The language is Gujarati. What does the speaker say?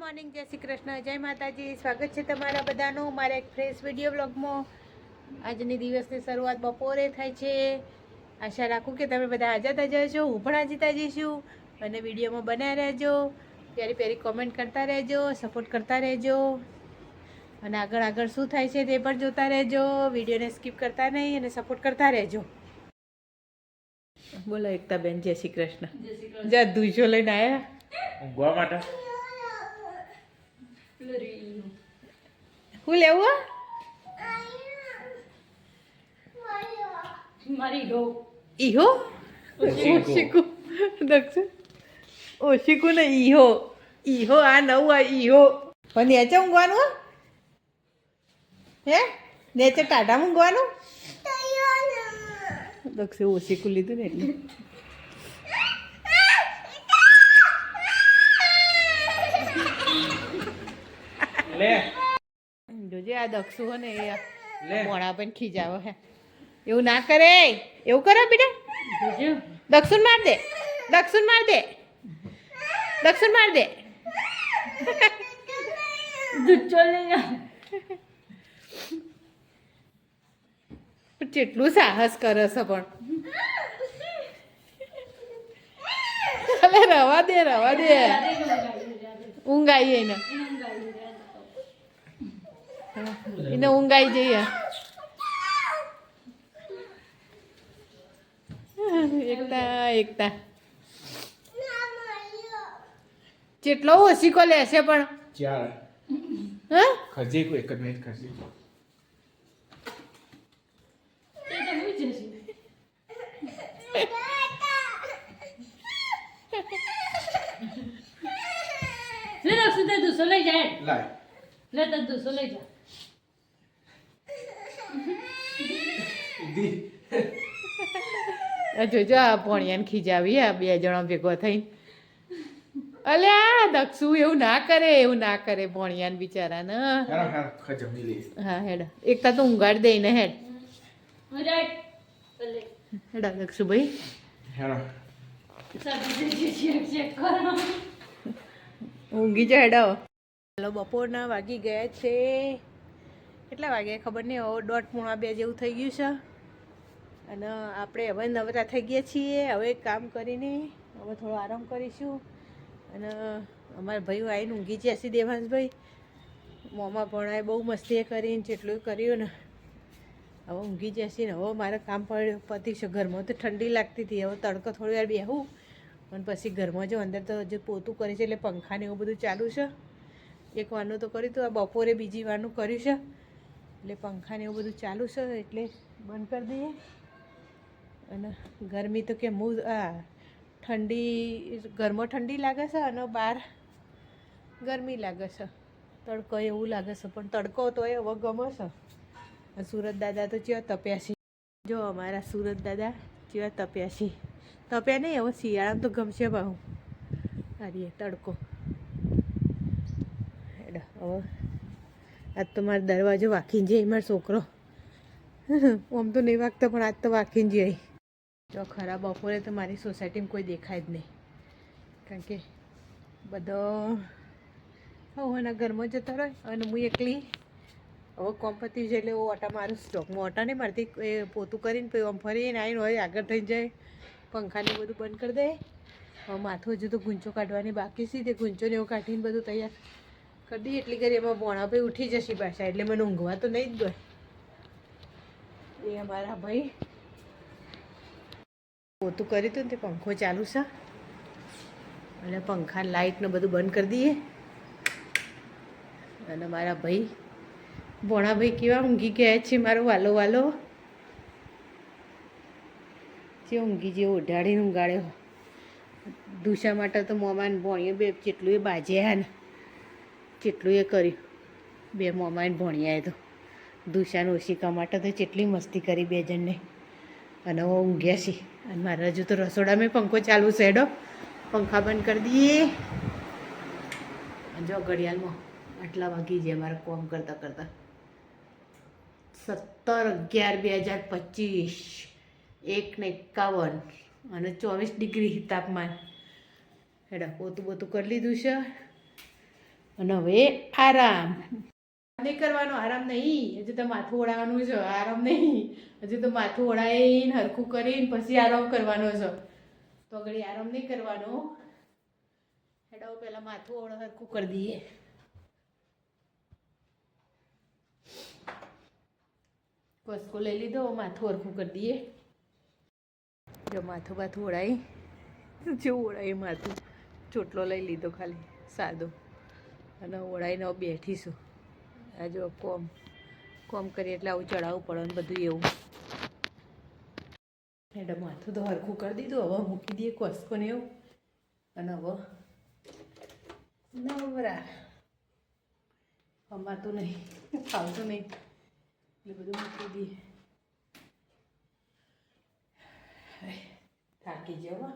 મોર્નિંગ જય શ્રી કૃષ્ણ જય માતાજી. સ્વાગત છે તમારા બધાનું મારા એક ફ્રેશ વીડિયો બ્લોગમાં આજની દિવસની શરૂઆત બપોરે થાય છે. આશા રાખું કે તમે બધા હાજર તાજા છો હું પણ હાજર છું. અને વિડીયોમાં બનાવી રહેજો પ્યારી પ્યારી કોમેન્ટ કરતા રહેજો સપોર્ટ કરતા રહેજો. અને આગળ આગળ શું થાય છે તે પણ જોતા રહેજો વિડીયોને સ્કીપ કરતા નહીં અને સપોર્ટ કરતા રહેજો. બોલો એકતા બેન જય શ્રી કૃષ્ણ. જા દૂજો લઈને આવ્યા ઊંઘવા માટે? હું લેવું ઈહો? ઓશિકુ. દક્ષ. ઓશિકુ ને ઈહો. ઈહો આ નવું આ ઈહો. પણ નેચે ઊંઘવાનું હો? હે? નેચે ટાટા ઊંઘવાનું? દક્ષે ઓશિકુ લીધું ને એટલે. આ દક્ષુ હો ને એ મોણા પણ ખીજાવો હે. એવું ના કરે. એવું કરો બેટા. જોજો દક્ષુણ માર દે. દક્ષુણ માર દે. દક્ષુણ માર દે. કેટલું સાહસ કરે છે પણ. રવા દે રવા દે. ઊંઘ આવી એને એને ઊંઘ આવી જઈએ. એકતા એકતા. જેટલો ઓશીકો લેશે પણ. ચાર. હા? ખજી કોઈ એક જ મિનિટ ખજી એ તો હું જશે લે દૂસો લઈ જાય. લે લે તું દૂસો લઈ જા. આ જોજો આ પોણિયાને ખીજાવી આ બે જણા ભેગો થઈને. અલે આ દક્ષુ એવું ના કરે એવું ના કરે પોણિયાને બિચારાને. હા હેડ. એકતા તો ઊંઘાડી દઈને હેડ. રાઈટ ભલે હેડા ચેક ચેક કરો ઊંઘી જાય હેડો ચાલો બપોરના વાગી ગયા છે. કેટલા વાગે ખબર નહીં દોઢ પૂણા બે જેવું થઈ ગયું છે. અને આપણે હવે નવરા થઈ ગયા છીએ. હવે કામ કરીને હવે થોડો આરામ કરીશું. અને અમારા ભાઈઓ આવીને ઊંઘી જશે દેવાંશભાઈ. મોમાં ભણાય, બહુ મસ્તી કરીને જેટલું કર્યું ને. હવે ઊંઘી જશે ને હવે મારે કામ પતી છે ઘરમાં તો ઠંડી લાગતી હતી. હવે તડકો થોડી વાર બેહું. અને પછી ઘરમાં જો અંદર તો હજુ પોતું કરે છે એટલે પંખાને એવું બધું ચાલુ છે. એક વારનું તો કર્યું હતું, આ બપોરે બીજી વારનું કર્યું છે. એટલે પંખાને એવું બધું ચાલુ છે એટલે બંધ કરી દઈએ. અને ગરમી તો કે હું આ, ઠંડી ઘરમાં ઠંડી લાગે છે અને બહાર ગરમી લાગે છે. તડકો એવું લાગે છે, પણ તડકો તો એ હવે ગમે છે સુરત દાદા તો ચેવા તપ્યા છે જો અમારા સુરત દાદા ચેવા તપ્યા છે તપ્યા નહીં, હવે શિયાળામાં તો ગમશે ભાવ અરે તડકો. હેડો, હવે. આજ તો મારો દરવાજો વાંકીને જાય, મારો છોકરો. આમ તો નહીં વાગતો, પણ આજ તો વાંકીને જાય. જો ખરા બપોરે તો મારી સોસાયટીમાં કોઈ દેખાય જ નહીં. કારણ કે બધો હવાના ઘરમાં જતો રહે અને હું એકલી હવે કોમ્પતી છે એટલે ઓટા મારું સ્ટોકમાં, ઓટા નહીં મારતી. એ પોતું કરીને પછી આમ ફરીને આવીને હોય આગળ થઈ જાય. પંખાને બધું બંધ કરી દે. હવે માથું હજુ તો ગુંચો કાઢવાની બાકી છે. તે ગુંચોને એવું કાઢીને બધું તૈયાર કરી દઈએ. એટલી કરી એમાં બોણા ભાઈ ઉઠી જશે પાછા. એટલે મને ઊંઘવા તો નહીં જ દો. એ અમારા ભાઈ પોતું કર્યું હતું ને તે પંખો ચાલુ છે. એટલે પંખા લાઇટને બધું બંધ કરી દઈએ. અને મારા ભાઈ ભોણાભાઈ કેવા ઊંઘી ગયા છે મારો વાલો વાલો. જે ઊંઘી જેવો ઉઢાડીને ઊંઘાડ્યો દુસા માટે તો મોમાન ભોણીએ બે જેટલું એ બાજ્યા ને. જેટલું એ કર્યું. બે મોમાન ભોણિયાએ તો. દુસાને ઓશિકા માટે તો જેટલી મસ્તી કરી બે જણને. અને ઊંઘ્યા છીએ અને મારા હજુ તો રસોડામાં પંખો ચાલુ છે એડો પંખા બંધ કરી દઈએ. જો ઘડિયાળમાં આટલા વાગી જાય મારે કોમ કરતાં કરતાં. સત્તર અગિયાર બે હજાર પચીસ. એક ને એકાવન. અને ચોવીસ ડિગ્રી તાપમાન. હેડા, પોતું બોતું કરી લીધું છે. અને હવે આરામ. નહીં કરવાનો આરામ નહીં. હજુ તો માથું ઓળાવાનું છે, આરામ નહીં. હજુ તો માથું ઓળાઈને હરખું કરીને પછી આરામ કરવાનો છે. તો આગળ આરામ નહીં કરવાનો. હેડાઓ પહેલાં માથું ઓળ હરખું કરી દઈએ. કસકો લઈ લીધો, માથું હરખું કરી દઈએ. જો માથું બાથું ઓળાઈ જેવું ઓળાઈ માથું. ચોટલો લઈ લીધો ખાલી, સાદો. અને ઓળાઈને બેઠીશું આ જો કોમ કોમ કરીએ એટલે આવું ચડાવવું પડે ને બધું એવું. એટલે માથું તો હરખું કરી દીધું. હવે મૂકી દઈએ કોસકો ને એવું. અને હવે નવરા. અમારતું નહીં, ફાવતું નહીં. એટલે બધું મૂકી દઈએ. થાકી જવા